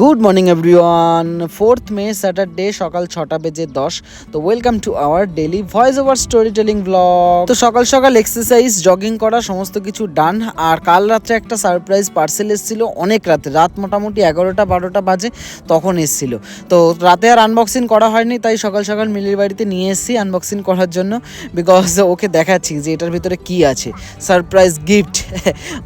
Good morning everyone fourth May Saturday সকাল ছটা বেজে দশ। তো welcome to our daily voice over story telling blog তো সকাল সকাল এক্সারসাইজ জগিং করা, সমস্ত কিছু ডান আর কাল রাত্রে একটা সারপ্রাইজ পার্সেল এসেছিল। অনেক রাতে, রাত মোটামুটি এগারোটা, বারোটা বাজে তখন এসেছিল। তো রাতে আর আনবক্সিং করা হয়নি, তাই সকাল সকাল মিলির বাড়িতে নিয়ে এসেছি আনবক্সিং করার জন্য। বিকজ ওকে দেখাচ্ছি যে এটার ভিতরে কি আছে। সারপ্রাইজ গিফট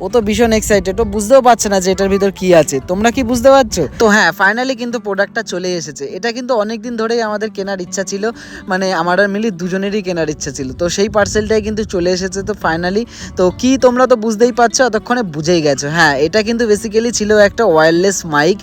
ও তো ভীষণ এক্সাইটেড ও বুঝতেও পারছে না যে এটার ভিতর কি আছে। তোমরা কি বুঝতে পারছ? তো হ্যাঁ ফাইনালি কিন্তু প্রোডাক্টটা চলে এসেছে। এটা কিন্তু অনেক দিন ধরেই আমাদের কেনার ইচ্ছা ছিল মানে আমার আর মিলি দুজনেরই কেনার ইচ্ছা ছিল। তো সেই পার্সেলটাই কিন্তু চলে এসেছে তো ফাইনালি তো কি তোমরা তো বুঝতেই পারছ, এতক্ষণে বুঝেই গেছো। হ্যাঁ এটা কিন্তু বেসিক্যালি ছিল একটা ওয়্যারলেস মাইক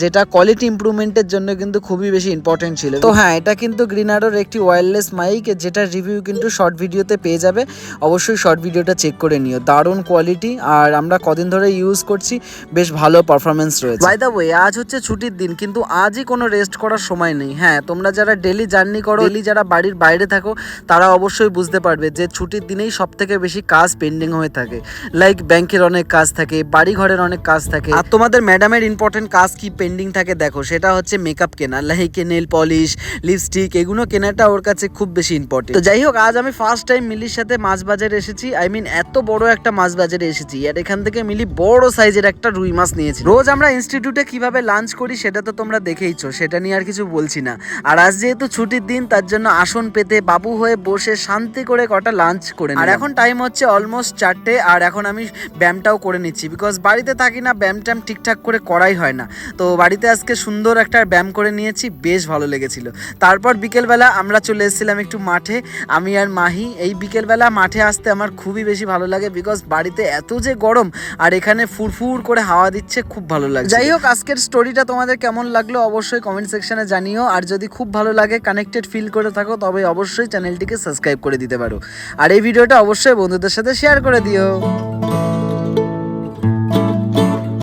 যেটা কোয়ালিটি ইমপ্রুভমেন্টের জন্য কিন্তু খুবই বেশি ইম্পর্টেন্ট ছিল। তো হ্যাঁ এটা কিন্তু গ্রিনারোর একটি ওয়্যারলেস মাইক যেটার রিভিউ কিন্তু শর্ট ভিডিওতে পেয়ে যাবে। অবশ্যই শর্ট ভিডিওটা চেক করে নিও। দারুণ কোয়ালিটি আর আমরা কদিন ধরে ইউজ করছি, বেশ ভালো পারফরমেন্স রয়েছে। বাই দ্য ওয়ে আজ হচ্ছে ছুটির দিন, কিন্তু আজই কোনো রেস্ট করার সময় নেই। হ্যাঁ তোমরা যারা ডেলি জার্নি করো ডেলি যারা বাড়ির বাইরে থাকো, তারা অবশ্যই বুঝতে পারবে যে ছুটির দিনেই সব থেকে বেশি কাজ পেন্ডিং হয়ে থাকে। লাইক ব্যাংকের অনেক কাজ থাকে বাড়ি ঘরের অনেক কাজ থাকে। আর তোমাদের ম্যাডামের ইম্পর্টেন্ট কাজ কি পেন্ডিং থাকে দেখো, সেটা হচ্ছে মেকআপ কেনা লাইক নেল পলিশ লিপস্টিক এগুলো কেনাটা ওর কাছে খুব বেশি ইম্পর্টেন্ট তো যাই হোক, আজ আমি ফার্স্ট টাইম মিলির সাথে মাছ বাজারে এসেছি। আই মিন এত বড় একটা মাছ বাজারে এসেছি। আর এখান থেকে মিলি বড় সাইজের একটা রুই মাছ নিয়েছি রোজ আমরা ইনস্টিটিউটে কীভাবে লাঞ্চ করি সেটা তো তোমরা দেখেইছো সেটা নিয়ে আর কিছু বলছি না। আর আজ যেহেতু ছুটির দিন তার জন্য আসন পেতে বাবু হয়ে বসে শান্তি করে কটা লাঞ্চ করে আর এখন টাইম হচ্ছে অলমোস্ট চারটে আর এখন আমি ব্যায়ামটাও করে নিচ্ছি। বিকজ বাড়িতে থাকি না ব্যায়াম ট্যাম ঠিকঠাক করে করাই হয় না। তো বাড়িতে আজকে সুন্দর একটা ব্যায়াম করে নিয়েছি বেশ ভালো লেগেছিল। তারপর বিকেলবেলা আমরা চলে এসেছিলাম একটু মাঠে আমি আর মাহি। এই বিকেলবেলা মাঠে আসতে আমার খুবই বেশি ভালো লাগে বিকজ বাড়িতে এত যে গরম আর এখানে ফুরফুর করে হাওয়া দিচ্ছে খুব ভালো লাগে যাই হোক আজকের স্টোরিটা তোমাদের কেমন লাগল অবশ্যই কমেন্ট সেকশনে জানিও। আর যদি খুব ভালো লাগে কানেক্টেড ফিল করে থাকো তবে অবশ্যই চ্যানেলটিকে সাবস্ক্রাইব করে দিতে পারো। আর এই ভিডিওটা অবশ্যই বন্ধুদের সাথে শেয়ার করে দিও।